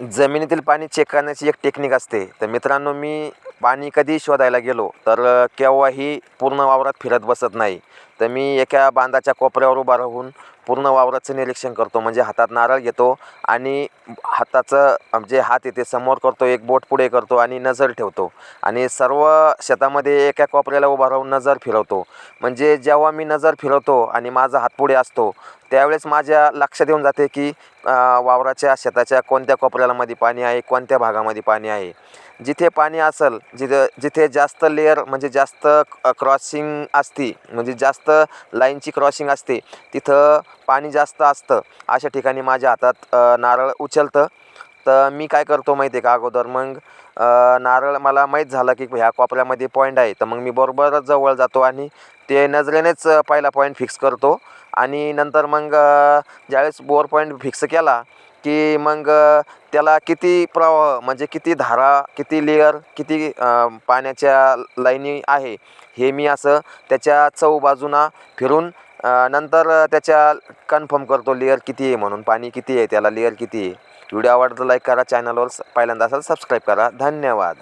जमिनीतील पाणी चेक करण्याची एक टेक्निक असते. तर मित्रांनो मी पाणी कधी शोधायला गेलो तर केव्हाही पूर्ण वावरात फिरत बसत नाही. तर मी एका बांधाच्या कोपऱ्यावर उभा राहून पूर्ण वावराचं निरीक्षण करतो. म्हणजे हातात नारळ घेतो आणि हाताचं म्हणजे जे हात येते समोर करतो एक बोट पुढे करतो आणि नजर ठेवतो. आणि सर्व शेतामध्ये एका कोपऱ्याला उभा राहून नजर फिरवतो. म्हणजे जेव्हा मी नजर फिरवतो आणि माझा हात पुढे असतो त्यावेळेस माझ्या लक्षात येऊन जाते की वावराच्या शेताच्या कोणत्या कोपऱ्याला मध्ये पाणी आहे कोणत्या भागामध्ये पाणी आहे. जिथे पाणी असेल जिथं जिथे जास्त लेअर म्हणजे जास्त क्रॉसिंग असती म्हणजे जास्त लाईनची क्रॉसिंग असते. तिथं पाणी जास्त असतं. अशा ठिकाणी माझ्या हातात नारळ उचलतं. तर मी काय करतो माहिती आहे का अगोदर? मग नारळ मला माहीत झालं की ह्या कोपऱ्यामध्ये पॉईंट आहे. तर मग मी बरोबरच जवळ जातो आणि ते नजरेनेच पहिला पॉईंट फिक्स करतो. आणि नंतर मग ज्यावेळेस बोर पॉईंट फिक्स केला की मग त्याला किती प्रवाह म्हणजे किती धारा किती लेअर किती पाण्याच्या लाईनी आहे हे मी असं त्याच्या चौबाजूना फिरून नंतर त्याच्या कन्फर्म करतो लेअर किती आहे म्हणून पाणी किती आहे त्याला लेअर किती आहे. व्हिडिओ आवडला लाईक करा चॅनलवर पहिल्यांदा असाल सबस्क्राईब करा. धन्यवाद.